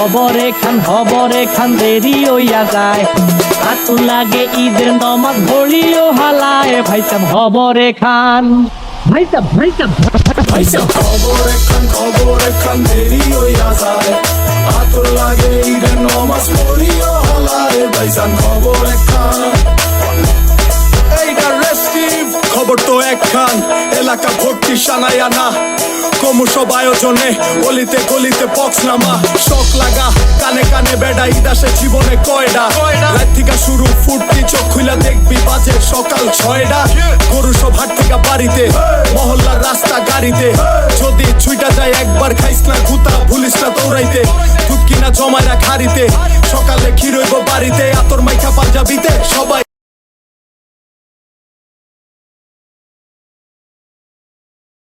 হবরে খান হবরে খান দেরি হইয়া যায় আতু লাগে ঈদের নমাজ ঘড়িও হালায়। ভাই সাব হবরে খান ভাই সাব ভাই সাব ভাই সাব খবর এখান খবর এখান দেরি হইয়া যায় হাতু লাগে ঈদের নমাজ পড়িও হালায়। ভাইজান খবর একখান এলাকা ভর্তি সানাইয়া না ক্রমশ আয়োজনে গলিতে গলিতে পক্স নামা। শখ লাগা কানে কানে বেডা ইদাসে জীবনে কয়ডা? রাত থেকে শুরু ফুটতি চোখ খুইলা দেখবি বাজে সকাল ছয়ডা। গরু সব হাট থেকে বাড়িতে মহল্লার রাস্তা গাড়িতে। যদি ছুইটা যায় একবার খাইস না গুতা ভুলিস না দৌড়াইতে। দুধ কিনা জমায় রাখ হারিতে সকালে ক্ষীর বাড়িতে আতর মাইখা পাঞ্জাবিতে।